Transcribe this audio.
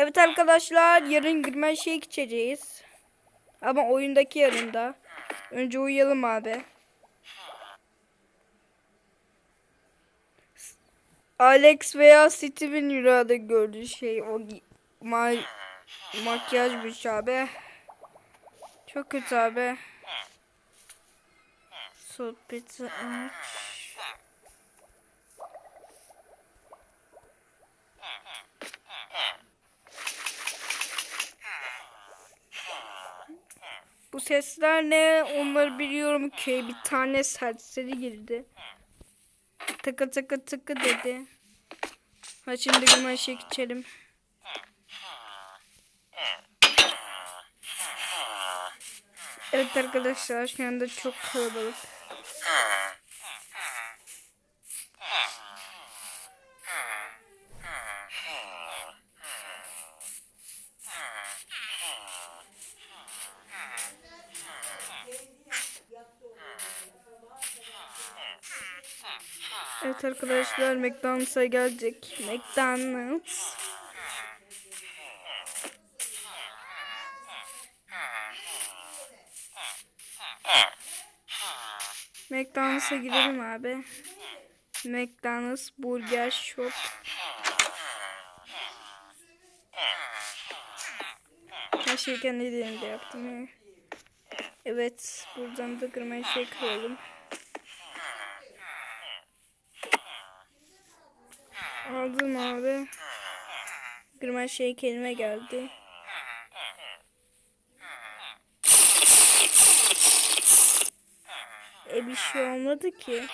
Evet arkadaşlar yarın girmen şey içeceğiz. Ama oyundaki yarında. Önce uyuyalım abi. Alex veya Steven rüyada gördüğü şey o ma makyajmış abi. Çok kötü abi. Sohbeti aç. Bu sesler ne? Onları biliyorum ki bir tane serseri girdi. Tıkı tıkı tıkı dedi. Ha şimdi şey içelim. Evet arkadaşlar şu anda çok kalabalık. Evet arkadaşlar McDonald's'a gelecek. McDonald's. McDonald's'a gidelim abi. McDonald's Burger Shop. Her şeyi kendi elimde yaptım ya. Evet, buradan da kırmaya şey kıralım. Aldım abi. Kırmaya şey kelime geldi. E bir şey olmadı ki.